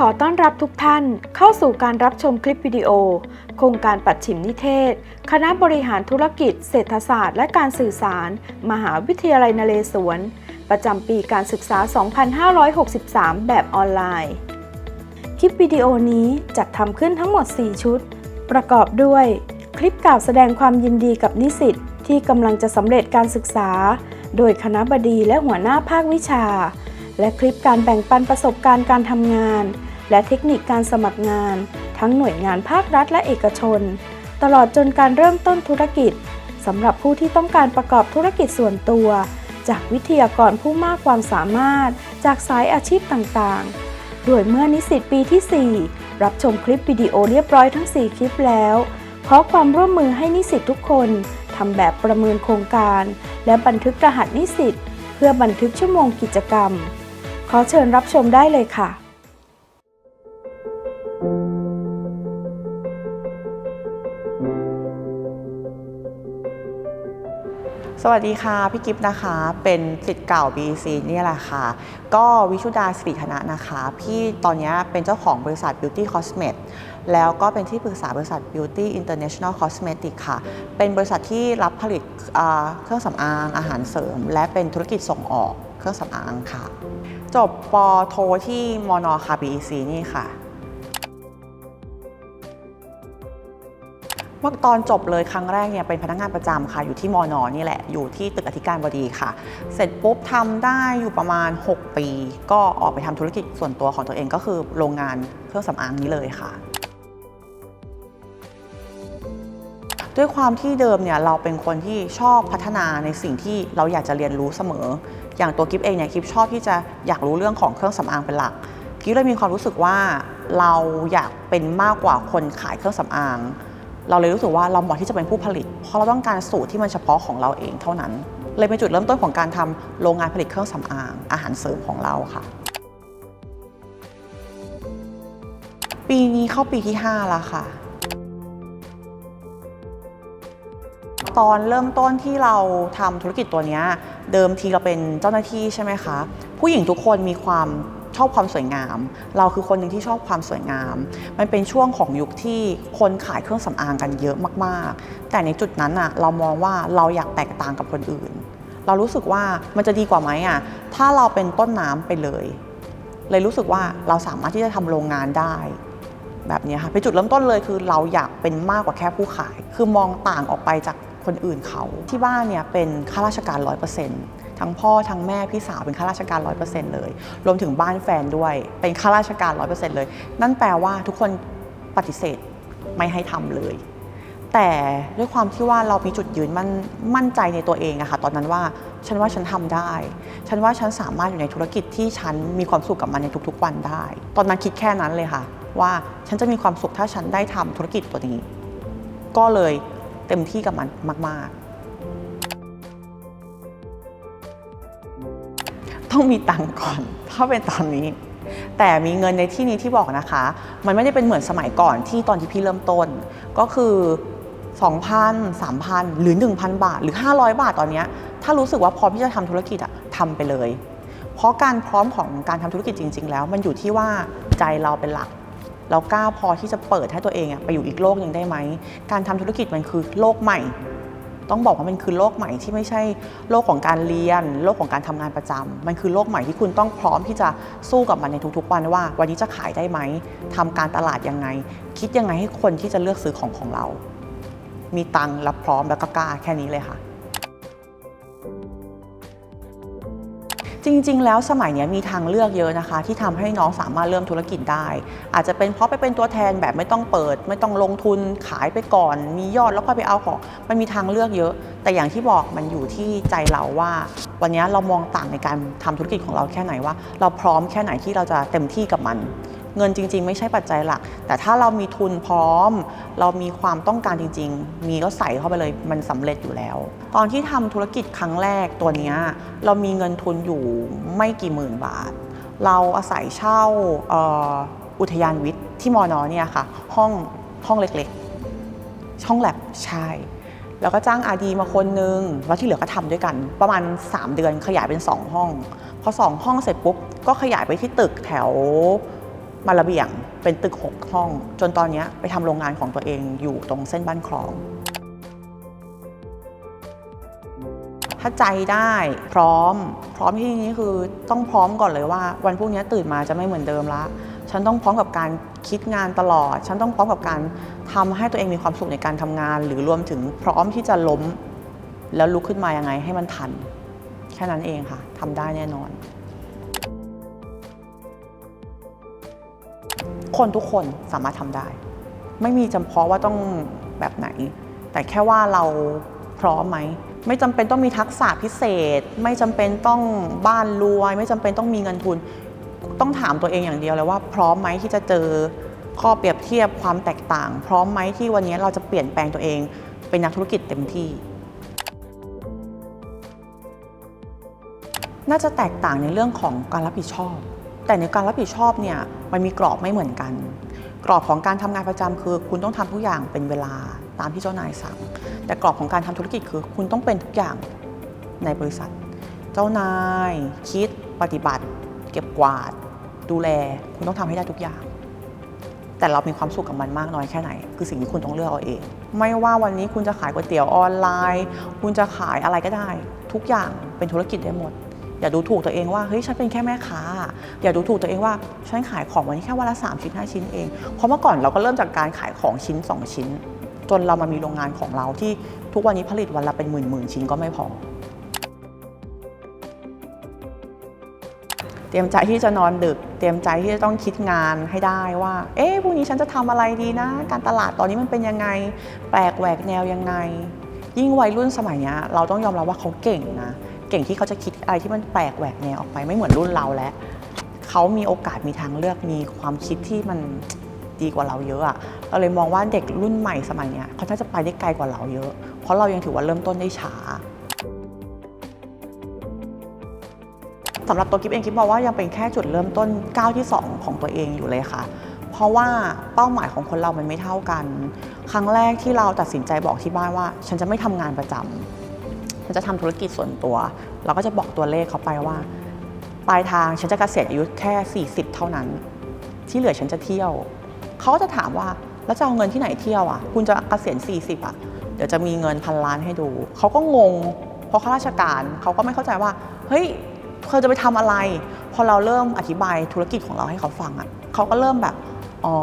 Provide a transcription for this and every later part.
ขอต้อนรับทุกท่านเข้าสู่การรับชมคลิปวิดีโอ โครงการปัดฉิมนิเทศ คณะบริหารธุรกิจ เศรษฐศาสตร์ และการสื่อสาร มหาวิทยาลัยนเรศวร ประจำปีการศึกษา 2563 แบบออนไลน์ คลิปวิดีโอนี้จัดทำขึ้นทั้งหมด 4 ชุด ประกอบด้วย คลิปกล่าวแสดงความยินดีกับนิสิตที่กำลังจะสำเร็จการศึกษา โดยคณะบดีและหัวหน้าภาควิชา และคลิปการแบ่งปันประสบการณ์การทำงาน และเทคนิคการสมัครงาน ทั้งหน่วยงานภาครัฐและเอกชน ตลอดจนการเริ่มต้นธุรกิจสำหรับผู้ที่ต้องการประกอบธุรกิจส่วนตัว จากวิทยากรผู้มากความสามารถ จากสายอาชีพต่างๆ โดยเมื่อนิสิตปีที่ 4 รับชมคลิปวิดีโอเรียบร้อยทั้ง 4 คลิปแล้ว ขอความร่วมมือให้นิสิตทุกคนทำแบบประเมินโครงการ และบันทึกรหัสนิสิตเพื่อบันทึกชั่วโมงกิจกรรม ขอเชิญรับชมได้เลยค่ะ สวัสดีค่ะ พี่กิฟต์นะคะ เป็นสิทธิ์เก่า BC นี่แหละค่ะ ก็วิชุดาสิริธนะนะคะ พี่ตอนนี้เป็นเจ้าของบริษัท Beauty Cosmet แล้วก็เป็นที่ปรึกษาบริษัท Beauty International Cosmetic ค่ะ เป็นบริษัทที่รับผลิตเครื่องสำอางอาหารเสริม และเป็นธุรกิจส่งออกเครื่องสำอางค่ะ จบปโทที่มอนค่ะ BEC นี่ค่ะ เมื่อตอนจบเลยครั้งแรกเนี่ยเป็นพนักงานประจำค่ะ อยู่ที่มอนอนี่แหละ อยู่ที่ตึกอธิการบดีค่ะ เสร็จปุ๊บทำได้อยู่ประมาณ 6 ปี ก็ออกไปทำธุรกิจส่วนตัวของตัวเองก็คือโรงงานเครื่องสำอางนี้เลยค่ะด้วยความที่เดิมเนี่ยเราเป็นคนที่ชอบพัฒนาในสิ่งที่เราอยากจะเรียนรู้เสมอ อย่างตัวกิฟเองเนี่ยกิฟชอบที่จะอยากรู้เรื่องของเครื่องสำอางเป็นหลักกิฟเลยมีความรู้สึกว่าเราอยากเป็นมากกว่าคนขายเครื่องสำอาง เราเลยรู้สึกว่าเราเหมาะที่จะเป็นผู้ผลิต เพราะเราต้องการสูตรที่มันเฉพาะของเราเองเท่านั้น เลยเป็นจุดเริ่มต้นของการทำโรงงานผลิตเครื่องสำอาง อาหารเสริมของเราค่ะ ปีนี้เข้าปีที่ 5 แล้วค่ะ ตอนเริ่มต้นที่เราทำธุรกิจตัวเนี้ยเดิมทีเราเป็นเจ้าหน้าที่ใช่ไหมคะ ผู้หญิงทุกคนมีความ ชอบความสวยงาม เราคือคนหนึ่งที่ชอบความสวยงาม มันเป็นช่วงของยุคที่คนขายเครื่องสำอางกันเยอะมากๆ แต่ในจุดนั้นอะเรามองว่าเราอยากแตกต่างกับคนอื่น เรารู้สึกว่ามันจะดีกว่าไหมอะถ้าเราเป็นต้นน้ำไปเลย เลยรู้สึกว่าเราสามารถที่จะทำโรงงานได้แบบนี้ค่ะเป็นจุดเริ่มต้นเลยคือเราอยากเป็นมากกว่าแค่ผู้ขาย คือมองต่างออกไปจากคนอื่นเขาที่บ้านเนี่ยเป็นข้าราชการ100% ทั้งพ่อทั้งแม่พี่สาวเป็นข้าราชการ 100%เลย รวมถึงบ้านแฟนด้วยเป็นข้าราชการ 100%เลย นั่นแปลว่าทุกคนปฏิเสธไม่ให้ทำเลย แต่ด้วยความที่ว่าเรามีจุดยืนมั่นมั่นใจในตัวเองอะค่ะตอนนั้นว่าฉันว่าฉันทำได้ ฉันว่าฉันสามารถอยู่ในธุรกิจที่ฉันมีความสุขกับมันในทุกๆวันได้ ตอนนั้นคิดแค่นั้นเลยค่ะ ว่าฉันจะมีความสุขถ้าฉันได้ทำธุรกิจตัวนี้ ก็เลยเต็มที่กับมันมาก ๆ ต้องมีตังค์ก่อน ถ้าเป็นตอนนี้ แต่มีเงินในที่นี้ที่บอกนะคะ มันไม่ได้เป็นเหมือนสมัยก่อนที่ตอนที่พี่เริ่มต้น ก็คือ 2,000 3,000 หรือ 1,000 บาท หรือ 500 บาทตอนนี้ ถ้ารู้สึกว่าพร้อมที่จะทำธุรกิจอะทำไปเลย เพราะการพร้อมของการทำธุรกิจจริง ๆ แล้ว มันอยู่ที่ว่าใจเราเป็นหลักเรากล้าพอที่จะเปิดให้ตัวเองไปอยู่อีกโลกหนึ่งได้ไหม การทำธุรกิจมันคือโลกใหม่ ต้องบอกว่ามันคือโลกใหม่ที่ไม่ใช่โลกของการเรียน โลกของการทำงานประจำมันคือโลกใหม่ที่คุณต้องพร้อมที่จะสู้กับมันในทุกๆวันว่า วันนี้จะขายได้ไหมทำการตลาดยังไง คิดยังไงให้คนที่จะเลือกซื้อของของเรา มีตังค์รับพร้อมแล้วก็กล้าแค่นี้เลยค่ะ จริง ๆ แล้วสมัยนี้มีทางเลือกเยอะนะคะ ที่ทำให้น้องสามารถเริ่มธุรกิจได้ อาจจะเป็นเพราะไปเป็นตัวแทนแบบไม่ต้องเปิด ไม่ต้องลงทุนขายไปก่อน มียอดแล้วค่อยไปเอาของมันมีทางเลือกเยอะ แต่อย่างที่บอกมันอยู่ที่ใจเราว่า วันนี้เรามองต่างในการทำธุรกิจของเราแค่ไหนว่า เราพร้อมแค่ไหนที่เราจะเต็มที่กับมัน เงินจริง ๆ ไม่ใช่ปัจจัยหลัก แต่ถ้าเรามีทุนพร้อม เรามีความต้องการจริง ๆ มีก็ใส่เข้าไปเลยมันสำเร็จอยู่แล้ว ตอนที่ทำธุรกิจครั้งแรกตัวเนี้ยเรามีเงินทุนอยู่ไม่กี่หมื่นบาท เราอาศัยเช่าอ,อ,อุทยานวิทย์ที่มอนอเนี่ยค่ะห้องห้องเล็กๆห้องแลบใช่แล้วก็จ้างอาดีมาคนนึง แล้วที่เหลือก็ทำด้วยกัน ประมาณ 3 เดือนขยายเป็น 2 ห้อง พอ 2 ห้องเสร็จปุ๊บ ก็ขยายไปที่ตึกแถว มาระเบียงเป็นตึกหกห้อง จนตอนนี้ไปทำโรงงานของตัวเองอยู่ตรงเส้นบ้านคลอง ถ้าใจได้พร้อม พร้อมที่นี้คือต้องพร้อมก่อนเลยว่า วันพรุ่งนี้ตื่นมาจะไม่เหมือนเดิมละฉันต้องพร้อมกับการคิดงานตลอด ฉันต้องพร้อมกับการทำให้ตัวเองมีความสุขในการทำงาน หรือรวมถึงพร้อมที่จะล้ม แล้วลุกขึ้นมายังไงให้มันทัน แค่นั้นเองค่ะทำได้แน่นอน คนทุกคนสามารถทำได้ ไม่มีจำเพาะว่าต้องแบบไหน แต่แค่ว่าเราพร้อมไหมไม่จำเป็นต้องมีทักษะพิเศษ ไม่จำเป็นต้องบ้านรวย ไม่จำเป็นต้องมีเงินทุน ต้องถามตัวเองอย่างเดียวเลยว่า พร้อมไหมที่จะเจอข้อเปรียบเทียบความแตกต่าง พร้อมไหมที่วันนี้เราจะเปลี่ยนแปลงตัวเอง เป็นนักธุรกิจเต็มที่ น่าจะแตกต่างในเรื่องของการรับผิดชอบ แต่ในการรับผิดชอบเนี่ยมันมีกรอบไม่เหมือนกัน กรอบของการทำงานประจำคือ คุณต้องทำทุกอย่างเป็นเวลาตามที่เจ้านายสั่ง แต่กรอบของการทำธุรกิจคือ คุณต้องเป็นทุกอย่างในบริษัท เจ้านาย คิดปฏิบัติ เก็บกวาด ดูแล คุณต้องทำให้ได้ทุกอย่าง แต่เรามีความสุขกับมันมากน้อยแค่ไหน คือสิ่งที่คุณต้องเลือกเอาเอง ไม่ว่าวันนี้คุณจะขายก๋วยเตี๋ยวออนไลน์ คุณจะขายอะไรก็ได้ ทุกอย่างเป็นธุรกิจได้หมด อย่าดูถูกตัวเองว่าเฮ้ยฉันเป็นแค่แม่ค้า อย่าดูถูกตัวเองว่าฉันขายของวันนี้แค่วันละ3ชิ้น5ชิ้นเอง เพราะเมื่อก่อนเราก็เริ่มจากการขายของชิ้น 2 ชิ้น จนเรามามีโรงงานของเราที่ทุกวันนี้ผลิตวันละเป็นหมื่นหมื่นชิ้นก็ไม่พอ เตรียมใจที่จะนอนดึก เตรียมใจที่จะต้องคิดงานให้ได้ว่า เอ๊ะพรุ่งนี้ฉันจะทำอะไรดีนะ การตลาดตอนนี้มันเป็นยังไง แปลกแหวกแนวยังไง ยิ่งวัยรุ่นสมัยนี้เราต้องยอมรับว่าเขาเก่งนะ เก่งที่เขาจะคิดอะไรที่มันแปลกแหวกแนวออกไปไม่เหมือนรุ่นเราแล้วเขามีโอกาสมีทางเลือกมีความคิดที่มันดีกว่าเราเยอะอะเราเลยมองว่าเด็กรุ่นใหม่สมัยเนี้ยเขาน่าจะไปได้ไกลกว่าเราเยอะ เพราะเรายังถือว่าเริ่มต้นได้ช้าสำหรับตัวกิฟเองกิฟมองว่ายังเป็นแค่จุดเริ่มต้นก้าวที่ 2 ของตัวเองอยู่เลยค่ะ เพราะว่าเป้าหมายของคนเรามันไม่เท่ากัน ครั้งแรกที่เราตัดสินใจบอกที่บ้านว่า ฉันจะไม่ทำงานประจำ ฉันจะทำธุรกิจส่วนตัว เราก็จะบอกตัวเลขเขาไปว่า ปลายทางฉันจะเกษียณอายุแค่ 40 เท่านั้น ที่เหลือฉันจะเที่ยว เขาก็จะถามว่าแล้วจะเอาเงินที่ไหนเที่ยวอะ คุณจะเกษียณ 40 อะ เดี๋ยวจะมีเงินพันล้านให้ดู เขาก็งง เพราะข้าราชการเขาก็ไม่เข้าใจว่า เฮ้ย เธอจะไปทำอะไร พอเราเริ่มอธิบายธุรกิจของเราให้เขาฟังอะ เขาก็เริ่มแบบ อ๋อ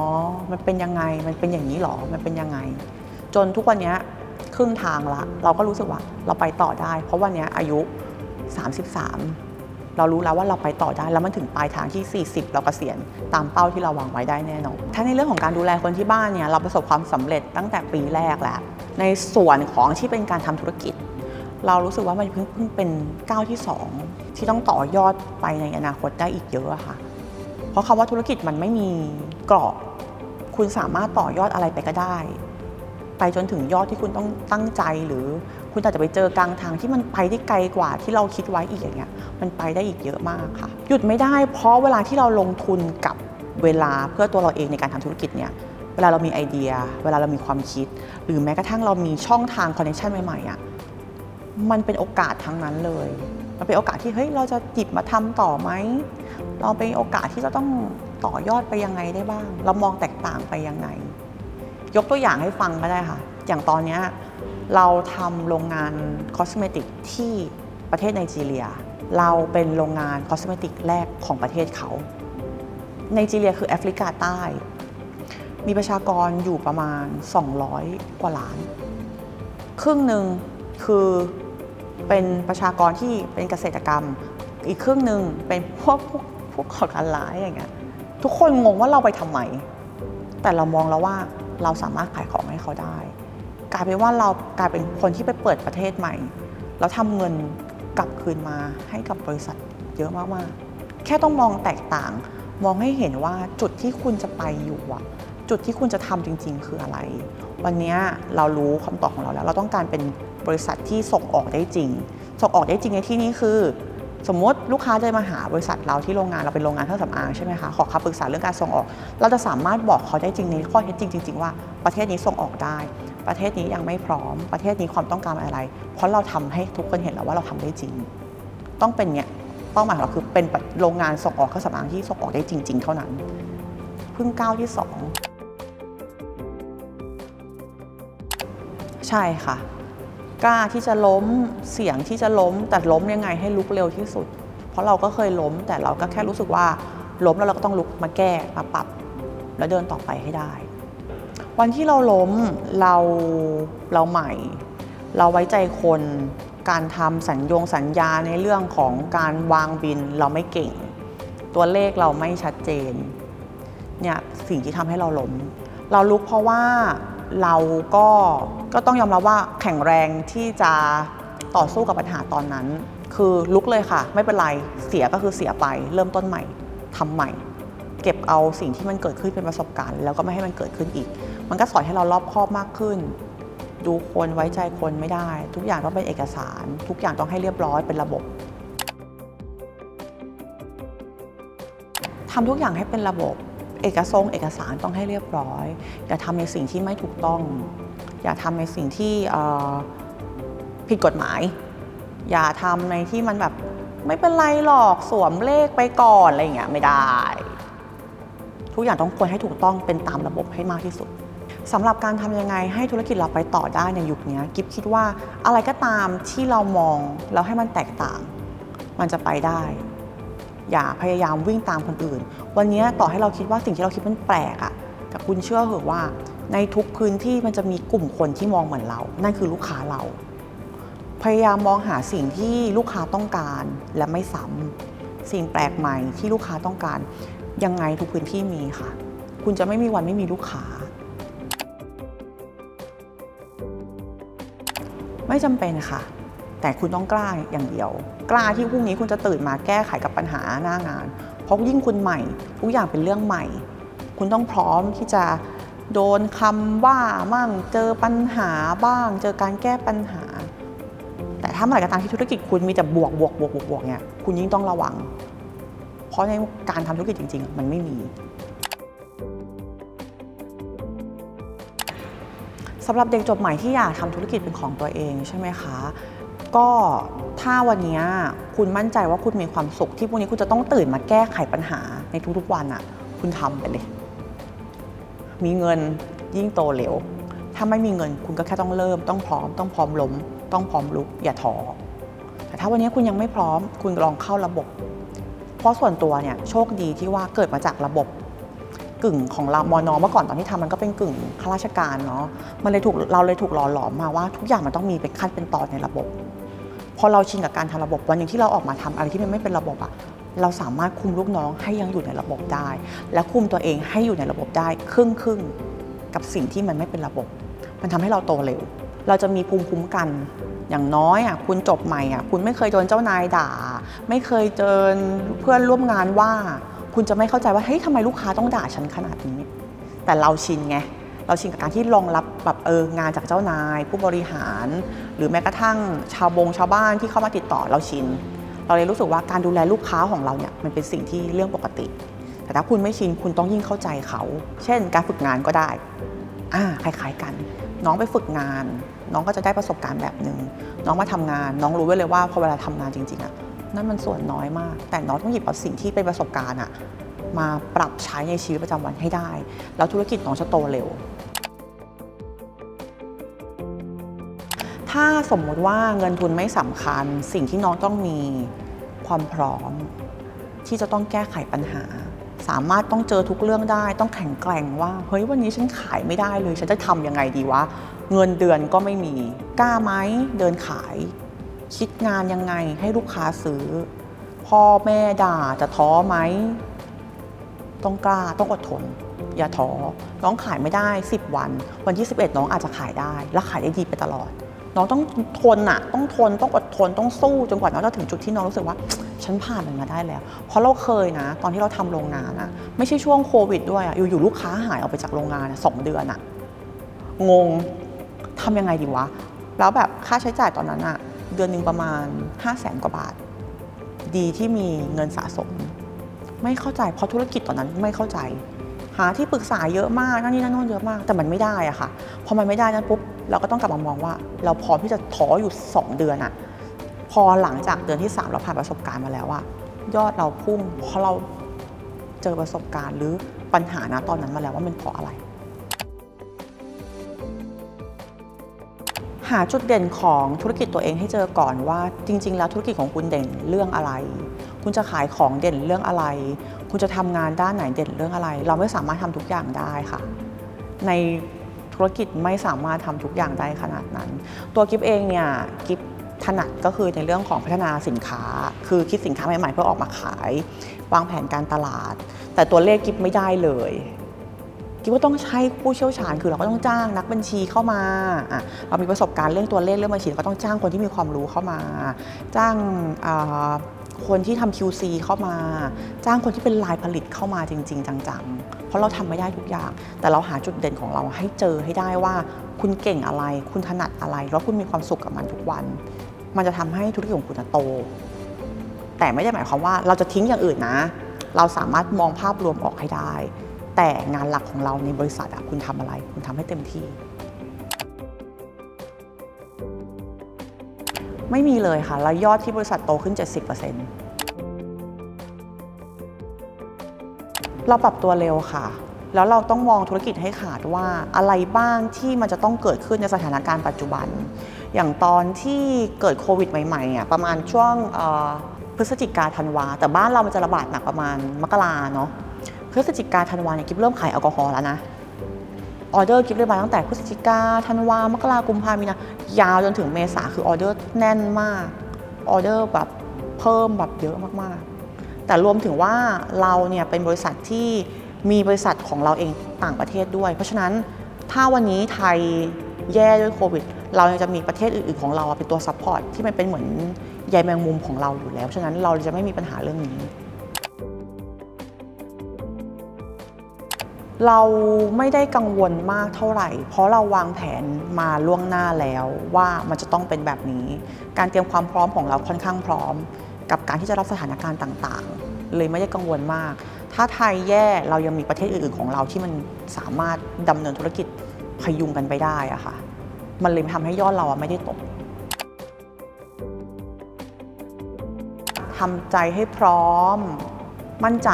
มันเป็นยังไง มันเป็นอย่างนี้หรอ มันเป็นยังไง จนทุกวันนี้ ครึ่งทางละ เราก็รู้สึกว่าเราไปต่อได้ เพราะวันนี้อายุ 33 เรารู้แล้วว่าเราไปต่อได้แล้วมันถึงปลายทางที่ 40 เรากเกษียณตามเป้าที่เราวางไว้ได้แน่นอนถ้าในเรื่องของการดูแลคนที่บ้านเนี่ยเราประสบความสำเร็จตั้งแต่ปีแรกแล้วในส่วนของที่เป็นการทำธุรกิจ เรารู้สึกว่ามันเพิ่งเพิ่งเป็นก้าวที่ 2 ที่ต้องต่อยอดไปในอนาคตได้อีกเยอะอะค่ะ เพราะคำว่าธุรกิจมันไม่มีกรอบคุณสามารถต่อยอดอะไรไปก็ได้ ไปจนถึงยอดที่คุณต้องตั้งใจหรือคุณอาจจะไปเจอกลางทางที่มันไปได้ไกลกว่าที่เราคิดไว้อีกอย่างเงี้ยมันไปได้อีกเยอะมากค่ะ หยุดไม่ได้เพราะเวลาที่เราลงทุนกับเวลาเพื่อตัวเราเองในการทำธุรกิจเนี่ยเวลาเรามีไอเดีย เวลาเรามีความคิด หรือแม้กระทั่งเรามีช่องทางคอนเนคชันใหม่ๆอะมันเป็นโอกาสทั้งนั้นเลย มันเป็นโอกาสที่เฮ้ยเราจะหยิบมาทำต่อไหมเราเป็นโอกาสที่จะต้องต่อยอดไปยังไงได้บ้าง เรามองแตกต่างไปยังไง ยกตัวอย่างให้ฟังก็ได้ค่ะ อย่างตอนนี้เราทำโรงงานคอสเมติกที่ประเทศไนจีเรีย เราเป็นโรงงานคอสเมติกแรกของประเทศเขาไนจีเรียคือแอฟริกาใต้ มีประชากรอยู่ประมาณ 200 กว่าล้าน ครึ่งหนึ่งคือเป็นประชากรที่เป็นเกษตรกรรม อีกครึ่งหนึ่งเป็นพวกพวกพวกก่อการร้ายอย่างเงี้ยทุกคนงงว่าเราไปทำไม แต่เรามองแล้วว่า เราสามารถขายของให้เขาได้ กลายเป็นว่าเรากลายเป็นคนที่ไปเปิดประเทศใหม่ แล้วทำเงินกลับคืนมาให้กับบริษัทเยอะมากๆ แค่ต้องมองแตกต่าง มองให้เห็นว่าจุดที่คุณจะไปอยู่อะจุดที่คุณจะทำจริง ๆ คืออะไร วันนี้เรารู้คำตอบของเราแล้ว เราต้องการเป็นบริษัทที่ส่งออกได้จริง ส่งออกได้จริงในที่นี้คือ สมมติลูกค้าเดินมาหาบริษัทเราที่โรงงานเราเป็นโรงงานเครื่องสำอางใช่ไหมคะขอคำปรึกษาเรื่องการส่งออก เราจะสามารถบอกเขาได้จริงในข้อเท็จจริงจริงๆว่าประเทศนี้ส่งออกได้ ประเทศนี้ยังไม่พร้อม ประเทศนี้ความต้องการอะไร เพราะเราทำให้ทุกคนเห็นแล้วว่าเราทำได้จริง ต้องเป็นเนี่ยเป้าหมายของเราคือเป็นโรงงานส่งออกเครื่องสำอางที่ส่งออกได้จริง ๆ เท่านั้นเพิ่งก้าวที่สองใช่ค่ะ กล้าที่จะล้มเสี่ยงที่จะล้ม แต่ล้มยังไงให้ลุกเร็วที่สุด เพราะเราก็เคยล้ม แต่เราก็แค่รู้สึกว่าล้มแล้วเราก็ต้องลุกมาแก้มาปรับ แล้วเดินต่อไปให้ได้ วันที่เราล้มเราเราใหม่ เราไว้ใจคนการทำสัญญงสัญญาในเรื่องของการวางบินเราไม่เก่ง ตัวเลขเราไม่ชัดเจนเนี่ยสิ่งที่ทำให้เราล้ม เราลุกเพราะว่า เราก็ก็ต้องยอมรับว่าแข็งแรงที่จะต่อสู้กับปัญหาตอนนั้น คือลุกเลยค่ะ ไม่เป็นไรเสียก็คือเสียไป เริ่มต้นใหม่ทำใหม่ เก็บเอาสิ่งที่มันเกิดขึ้นเป็นประสบการณ์ แล้วก็ไม่ให้มันเกิดขึ้นอีก มันก็สอนให้เรารอบคอบมากขึ้น ดูคนไว้ใจคนไม่ได้ ทุกอย่างต้องเป็นเอกสาร ทุกอย่างต้องให้เรียบร้อยเป็นระบบทำทุกอย่างให้เป็นระบบ เอกสงเอกสารต้องให้เรียบร้อย อย่าทำในสิ่งที่ไม่ถูกต้อง อย่าทำในสิ่งที่ผิดกฎหมาย อย่าทำในที่มันแบบไม่เป็นไรหรอกสวมเลขไปก่อนอะไรอย่างเงี้ยไม่ได้ ทุกอย่างต้องควรให้ถูกต้องเป็นตามระบบให้มากที่สุดสำหรับการทำยังไงให้ธุรกิจเราไปต่อได้ในยุคนี้กิฟคิดว่าอะไรก็ตามที่เรามองแล้วให้มันแตกต่าง มันจะไปได้ อย่าพยายามวิ่งตามคนอื่น วันนี้ต่อให้เราคิดว่าสิ่งที่เราคิดมันแปลกอะแต่คุณเชื่อเหอะว่า ในทุกพื้นที่มันจะมีกลุ่มคนที่มองเหมือนเรา นั่นคือลูกค้าเรา พยายามมองหาสิ่งที่ลูกค้าต้องการและไม่ซ้ำสิ่งแปลกใหม่ที่ลูกค้าต้องการ ยังไงทุกพื้นที่มีค่ะ คุณจะไม่มีวันไม่มีลูกค้า ไม่จำเป็นค่ะ แต่คุณต้องกล้าอย่างเดียว กล้าที่พรุ่งนี้คุณจะตื่นมาแก้ไขกับปัญหาหน้างาน เพราะยิ่งคุณใหม่ทุกอย่างเป็นเรื่องใหม่ คุณต้องพร้อมที่จะโดนคำว่ามั่งเจอปัญหาบ้าง เจอการแก้ปัญหา แต่ถ้าเมื่อไหร่ก็ตามที่ธุรกิจคุณมีแต่บวกบวกบวกบวกบวกเนี่ยคุณยิ่งต้องระวัง เพราะในการทำธุรกิจจริง ๆ มันไม่มีสำหรับเด็กจบใหม่ที่อยากทำธุรกิจเป็นของตัวเองใช่ไหมคะ ก็ถ้าวันนี้คุณมั่นใจว่าคุณมีความสุขที่พวกนี้คุณจะต้องตื่นมาแก้ไขปัญหาในทุกๆวันอะ่ะ คุณทำไปเลย มีเงินยิ่งโตเร็ว ถ้าไม่มีเงินคุณก็แค่ต้องเริ่ม ต้องพร้อม ต้องพร้อมล้ม ต้องพร้อมลุก อย่าท้อแต่ถ้าวันนี้คุณยังไม่พร้อม คุณลองเข้าระบบ เพราะส่วนตัวเนี่ยโชคดีที่ว่าเกิดมาจากระบบกึ่งของเรามอนอเมื่อก่อนตอนที่ทำมันก็เป็นกึ่งข้าราชการเนาะมันเลยถูกเราเลยถูกหล่อหลอมมาว่าทุกอย่างมันต้องมีเป็นขั้นเป็นตอนในระบบ อเราชินกับการทำระบบวันหนึ่งที่เราออกมาทำอะไรที่มันไม่เป็นระบบอะเราสามารถคุมลูกน้องให้ยังอยู่ในระบบได้ และคุมตัวเองให้อยู่ในระบบได้ครึ่งครึ่งกับสิ่งที่มันไม่เป็นระบบ มันทำให้เราโตเร็ว เราจะมีภูมิคุ้มกัน อย่างน้อยอะคุณจบใหม่อะคุณไม่เคยโดนเจ้านายด่า ไม่เคยเจอเพื่อนร่วมงานว่า คุณจะไม่เข้าใจว่าเฮ้ยทำไมลูกค้าต้องด่าฉันขนาดนี้ แต่เราชินไง เราชินกับการที่รองรับแบบเอองานจากเจ้านาย ผู้บริหาร หรือแม้กระทั่งชาวบงชาวบ้านที่เข้ามาติดต่อเราชิน เราเลยรู้สึกว่าการดูแลลูกค้าของเราเนี่ยมันเป็นสิ่งที่เรื่องปกติ แต่ถ้าคุณไม่ชินคุณต้องยิ่งเข้าใจเขา เช่น การฝึกงานก็ได้อ่าคล้ายๆกัน น้องไปฝึกงาน น้องก็จะได้ประสบการณ์แบบหนึ่งน้องมาทำงาน น้องรู้ไว้เลยว่าพอเวลาทำงานจริงๆอะนั่นมันส่วนน้อยมาก แต่น้องต้องหยิบเอาสิ่งที่เป็นประสบการณ์อะมาปรับใช้ในชีวิตประจำวันให้ได้ แล้วธุรกิจน้องจะโตเร็ว ถ้าสมมุติว่าเงินทุนไม่สำคัญ สิ่งที่น้องต้องมีความพร้อม ที่จะต้องแก้ไขปัญหา สามารถต้องเจอทุกเรื่องได้ ต้องแข็งแกร่งว่า เฮ้ยวันนี้ฉันขายไม่ได้เลย ฉันจะทำยังไงดีวะ เงินเดือนก็ไม่มี กล้าไหมเดินขาย คิดงานยังไงให้ลูกค้าซื้อ พ่อแม่ด่าจะท้อไหม ต้องกล้าต้องอดทนอย่าท้อ น้องขายไม่ได้ 10 วัน วันที่ 11 น้องอาจจะขายได้ และขายได้ดีไปตลอด น้องต้องทนอะต้องทนต้องอดทนต้องสู้จนกว่าน้องจะถึงจุดที่น้องรู้สึกว่า ฉันผ่านมันมาได้แล้ว เพราะเราเคยนะ ตอนที่เราทำโรงงานอะไม่ใช่ช่วงโควิดด้วยอะอยู่ๆลูกค้าหายออกไปจากโรงงานสองเดือนอะงงทำยังไงดีวะ แล้วแบบค่าใช้จ่ายตอนนั้นอะเดือนหนึ่งประมาณ 5 0 0แสนกว่าบาท ดีที่มีเงินสะสม ไม่เข้าใจเพราะธุรกิจตอนนั้นไม่เข้าใจ หาที่ปรึกษาเยอะมากนั่นนี่นั่นโน่นเยอะมากแต่มันไม่ได้อะค่ะพอมันไม่ได้นั้นปุ๊บ เราก็ต้องกลับมามองว่า เราพร้อมที่จะท้ออยู่ 2 เดือนอะพอหลังจากเดือนที่ 3 เราผ่านประสบการณ์มาแล้วอะยอดเราพุ่งเพราะเราเจอประสบการณ์หรือปัญหานะตอนนั้นมาแล้วว่ามันเพราะอะไร หาจุดเด่นของธุรกิจตัวเองให้เจอก่อนว่าจริง ๆ แล้วธุรกิจของคุณเด่นเรื่องอะไร คุณจะขายของเด่นเรื่องอะไร คุณจะทำงานด้านไหนเด่นเรื่องอะไร เราไม่สามารถทำทุกอย่างได้ค่ะ ใน ธุรกิจไม่สามารถทำทุกอย่างได้ขนาดนั้น ตัวกิฟเองเนี่ยกิฟถนัดก็คือในเรื่องของพัฒนาสินค้า คือคิดสินค้าใหม่ๆเพื่อออกมาขายวางแผนการตลาด แต่ตัวเลขกิฟไม่ได้เลยกิฟก็ต้องใช้ผู้เชี่ยวชาญคือเราก็ต้องจ้างนักบัญชีเข้ามาอะเรามีประสบการณ์เรื่องตัวเลขเรื่องบัญชีเราก็ต้องจ้างคนที่มีความรู้เข้ามา จ้างคนที่ทำ QC เข้ามา จ้างคนที่เป็นลายผลิตเข้ามาจริง ๆ จังๆ ราะเราทำไม่ได้ทุกอย่าง แต่เราหาจุดเด่นของเราให้เจอให้ได้ว่า คุณเก่งอะไร คุณถนัดอะไร แล้วคุณมีความสุขกับมันทุกวัน มันจะทำให้ธุรกิจของคุณโต แต่ไม่ได้หมายความว่าเราจะทิ้งอย่างอื่นนะ เราสามารถมองภาพรวมออกให้ได้ แต่งานหลักของเราในบริษัทคุณทำอะไร คุณทำให้เต็มที่ ไม่มีเลยค่ะแล้วยอดที่บริษัทโตขึ้น 70% เราปรับตัวเร็วค่ะ แล้วเราต้องมองธุรกิจให้ขาดว่าอะไรบ้างที่มันจะต้องเกิดขึ้นในสถานการณ์ปัจจุบัน อย่างตอนที่เกิดโควิดใหม่ๆอะประมาณช่วงเพฤศจิกาธันวา แต่บ้านเรามันจะระบาดหนักประมาณมกราเนาะพฤศจิกาธันวาเนี่ยกิฟเริ่มขายแอลกอฮอล์แล้วนะออเดอร์กิฟเลยมาตั้งแต่พฤศจิกาธันวามกรากุมภามีนายาวจนถึงเมษาคือออเดอร์แน่นมากออเดอร์แบบเพิ่มแบบเยอะมากๆ แต่รวมถึงว่าเราเนี่ยเป็นบริษัทที่มีบริษัทของเราเองต่างประเทศด้วย เพราะฉะนั้นถ้าวันนี้ไทยแย่ด้วยโควิด เรายังจะมีประเทศอื่น ๆ ของเราเป็นตัวซัพพอร์ตที่มันเป็นเหมือนใยแมงมุมของเราอยู่แล้ว ฉะนั้นเราจะไม่มีปัญหาเรื่องนี้ เราไม่ได้กังวลมากเท่าไหร่ เพราะเราวางแผนมาล่วงหน้าแล้วว่ามันจะต้องเป็นแบบนี้ การเตรียมความพร้อมของเราค่อนข้างพร้อม กับการที่จะรับสถานการณ์ต่างๆ เลยไม่ได้กังวลมาก ถ้าไทยแย่เรายังมีประเทศอื่นๆของเราที่มันสามารถดำเนินธุรกิจพยุงกันไปได้อะค่ะ มันเลยทำให้ยอดเราไม่ได้ตกทำใจให้พร้อม มั่นใจ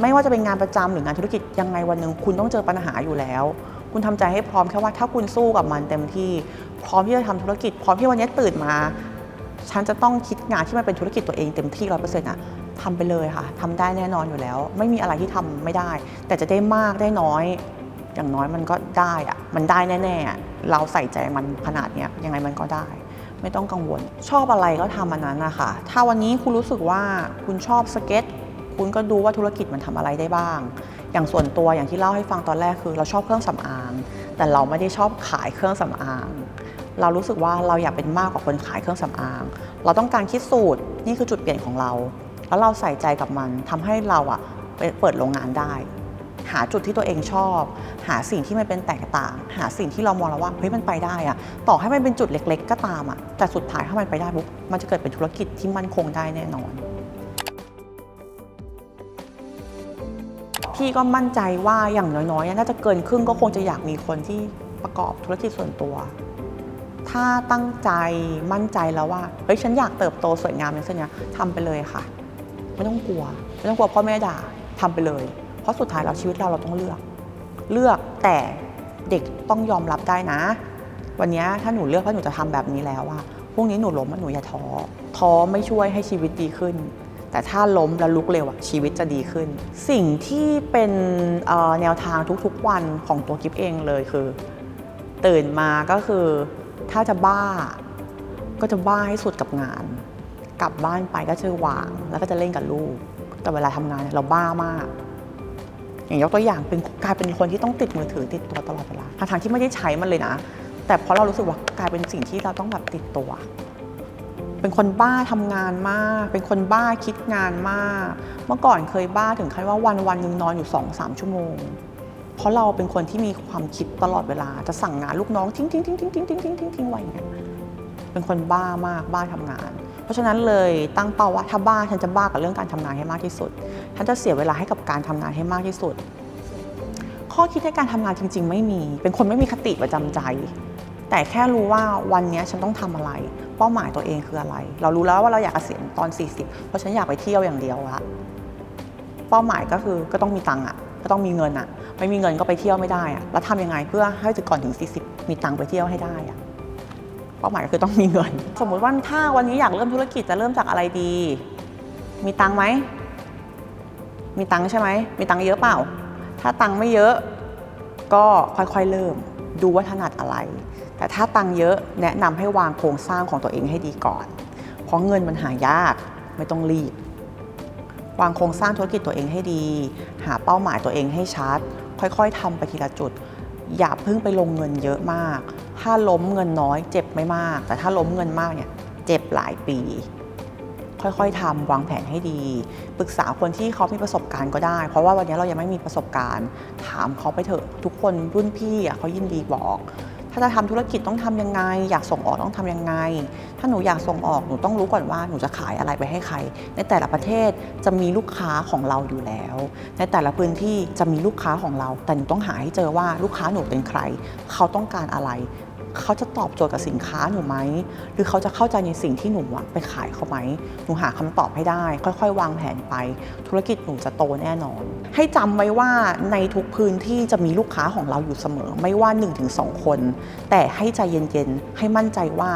ไม่ว่าจะเป็นงานประจำหรืองานธุรกิจยังไงวันหนึ่งคุณต้องเจอปัญหาอยู่แล้ว คุณทำใจให้พร้อมแค่ว่าถ้าคุณสู้กับมันเต็มที่ พร้อมที่จะทำธุรกิจ พร้อมที่วันนี้ตื่นมา ฉันจะต้องคิดงานที่มันเป็นธุรกิจตัวเองเต็มที่ร้อยเปอร์เซ็นต์อะทำไปเลยค่ะทำได้แน่นอนอยู่แล้ว ไม่มีอะไรที่ทำไม่ได้ แต่จะได้มากได้น้อย อย่างน้อยมันก็ได้อะมันได้แน่ๆ เราใส่ใจมันขนาดเนี้ยยังไงมันก็ได้ ไม่ต้องกังวล ชอบอะไรก็ทำอันนั้นนะคะถ้าวันนี้คุณรู้สึกว่าคุณชอบสเก็ต คุณก็ดูว่าธุรกิจมันทำอะไรได้บ้าง อย่างส่วนตัวอย่างที่เล่าให้ฟังตอนแรกคือ เราชอบเครื่องสำอาง แต่เราไม่ได้ชอบขายเครื่องสำอาง เรารู้สึกว่าเราอยากเป็นมากกว่าคนขายเครื่องสำอาง เราต้องการคิดสูตรนี่คือจุดเปลี่ยนของเรา แล้วเราใส่ใจกับมันทำให้เราอะเปิดโรงงานได้ หาจุดที่ตัวเองชอบ หาสิ่งที่มันเป็นแตกต่าง หาสิ่งที่เรามองแล้วว่าเฮ้ยมันไปได้อะต่อให้มันเป็นจุดเล็ก ๆ ก็ตามอะแต่สุดท้ายถ้ามันไปได้ปุ๊บมันจะเกิดเป็นธุรกิจที่มั่นคงได้แน่นอนพี่ก็มั่นใจว่าอย่างน้อยๆ น่าจะเกินครึ่งก็คงจะอยากมีคนที่ประกอบธุรกิจส่วนตัว ถ้าตั้งใจมั่นใจแล้วว่าเฮ้ยฉันอยากเติบโตสวยงามในเส้นนี้ทำไปเลยค่ะไม่ต้องกลัวไม่ต้องกลัวพ่อแม่ด่าทำไปเลย เพราะสุดท้ายเราชีวิตเราเราต้องเลือก เลือกแต่เด็กต้องยอมรับได้นะ วันนี้ถ้าหนูเลือกว่าหนูจะทำแบบนี้แล้วว่าพรุ่งนี้หนูล้มหนูอย่าท้อท้อไม่ช่วยให้ชีวิตดีขึ้น แต่ถ้าล้มแล้วลุกเร็วอะชีวิตจะดีขึ้น สิ่งที่เป็นแนวทางทุกๆวันของตัวกิฟเองเลยคือ ตื่นมาก็คือ ถ้าจะบ้าก็จะบ้าให้สุดกับงาน กลับบ้านไปก็จะวาง แล้วก็จะเล่นกับลูก แต่เวลาทำงานเราบ้ามาก อย่างยกตัวอย่างเป็นกลายเป็นคนที่ต้องติดมือถือติดตัวตลอดเวลาทั้งที่ไม่ได้ใช้มันเลยนะ แต่เพราะเรารู้สึกว่ากลายเป็นสิ่งที่เราต้องแบบติดตัว เป็นคนบ้าทำงานมาก เป็นคนบ้าคิดงานมาก เมื่อก่อนเคยบ้าถึงขั้นว่าวันวันหนึ่งนอนอยู่2องสามชั่วโมง ราะเราเป็นคนที่มีความคิดตลอดเวลาจะสั่งงานลูกน้องทิ้งทิ้งทิ้งทิ้งทิ้งทิ้งทิ้งทิ้งทิ้งไว้อย่างเงี้ยเป็นคนบ้ามากบ้าทำงาน เพราะฉะนั้นเลยตั้งเป้าว่าถ้าบ้าฉันจะบ้ากับเรื่องการทำงานให้มากที่สุดฉันจะเสียเวลาให้กับการทำงานให้มากที่สุด ข้อคิดในการทำงานจริง ๆ ไม่มี เป็นคนไม่มีคติประจำใจ แต่แค่รู้ว่าวันนี้ฉันต้องทำอะไร เป้าหมายตัวเองคืออะไร เรารู้แล้วว่าเราอยากเกษียณตอน 40 เพราะฉันอยากไปเที่ยวอย่างเดียวละเป้าหมายก็คือก็ต้องมีตังค์อะ ก็ต้องมีเงินอะไม่มีเงินก็ไปเที่ยวไม่ได้อะแล้วทำยังไงเพื่อให้ถึงก่อนถึง 40 มีตังค์ไปเที่ยวให้ได้อะเป้าหมายก็คือต้องมีเงิน สมมุติว่าถ้าวันนี้อยากเริ่มธุรกิจจะเริ่มจากอะไรดี มีตังค์ไหมมีตังค์ใช่ไหมมีตังค์เยอะเปล่า ถ้าตังค์ไม่เยอะก็ค่อยๆเริ่มดูว่าถนัดอะไร แต่ถ้าตังค์เยอะแนะนำให้วางโครงสร้างของตัวเองให้ดีก่อน เพราะเงินมันหายากไม่ต้องรีบ วางโครงสร้างธุรกิจตัวเองให้ดี หาเป้าหมายตัวเองให้ชัด ค่อยๆทำไปทีละจุด อย่าเพิ่งไปลงเงินเยอะมาก ถ้าล้มเงินน้อยเจ็บไม่มาก แต่ถ้าล้มเงินมากเนี่ยเจ็บหลายปี ค่อยๆทำวางแผนให้ดี ปรึกษาคนที่เขามีประสบการณ์ก็ได้ เพราะว่าวันนี้เรายังไม่มีประสบการณ์ ถามเขาไปเถอะทุกคนรุ่นพี่เขายินดีบอก ถ้าจะทำธุรกิจต้องทำยังไง อยากส่งออกต้องทำยังไง ถ้าหนูอยากส่งออกหนูต้องรู้ก่อนว่าหนูจะขายอะไรไปให้ใคร ในแต่ละประเทศจะมีลูกค้าของเราอยู่แล้ว ในแต่ละพื้นที่จะมีลูกค้าของเรา แต่หนูต้องหาให้เจอว่าลูกค้าหนูเป็นใคร เขาต้องการอะไร เขาจะตอบโจทย์กับสินค้าหนูไหม หรือเขาจะเข้าใจในสิ่งที่หนูไปขายเขาไหม หนูหาคำตอบให้ได้ ค่อยๆ วางแผนไป ธุรกิจหนูจะโตแน่นอน ให้จำไว้ว่าในทุกพื้นที่จะมีลูกค้าของเราอยู่เสมอ ไม่ว่า 1-2 คน แต่ให้ใจเย็นๆ ให้มั่นใจว่า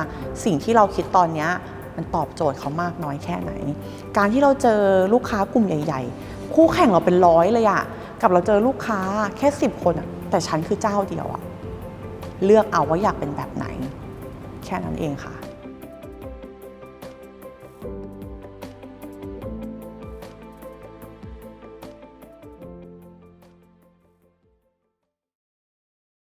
สิ่งที่เราคิดตอนนี้มันตอบโจทย์เขามากน้อยแค่ไหน การที่เราเจอลูกค้ากลุ่มใหญ่ ๆ คู่แข่งเราเป็นร้อยเลยอะกับเราเจอลูกค้าแค่ 10 คนอะแต่ฉันคือเจ้าเดียวอะ เลือกเอาว่าอยากเป็นแบบไหน แค่นั้นเองค่ะ